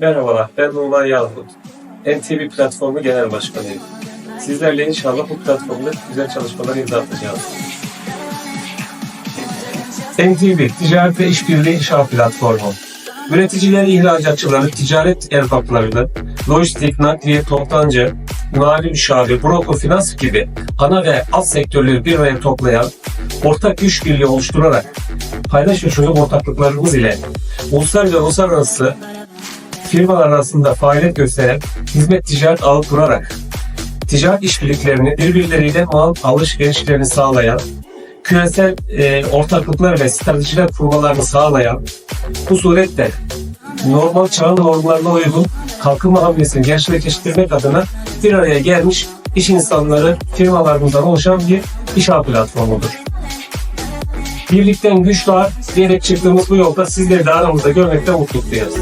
Merhabalar, ben Nurlan Yalkut. NTV platformu genel başkanıyım. Sizlerle inşallah bu platformda güzel çalışmalar imza atacağız. NTV, Ticaret ve İşbirliği İnşaat Platformu. Üreticileri, ihracatçıları, ticaret erbaplarını, lojistik, nakliye, toptancı, mali müşavir, broker, finans gibi ana ve alt sektörleri bir araya toplayan ortak işbirliği oluşturarak paydaş ve çözüm ortaklıklarımız ile uluslararası ve uluslararası firmalar arasında faaliyet gösteren hizmet ticaret ağı kurarak ticaret işbirliklerini birbirleriyle mal alışverişlerini sağlayan küresel e, ortaklıklar ve stratejiler kurmalarını sağlayan bu suretle normal çağın normlarına uygun kalkınma hamlesini gerçekleştirmek adına bir araya gelmiş iş insanları firmalarımızdan oluşan bir iş ağ platformudur. Birlikten güç doğar diyerek çıktığımız bu yolda sizleri de aramızda görmekten mutluluk duyarız.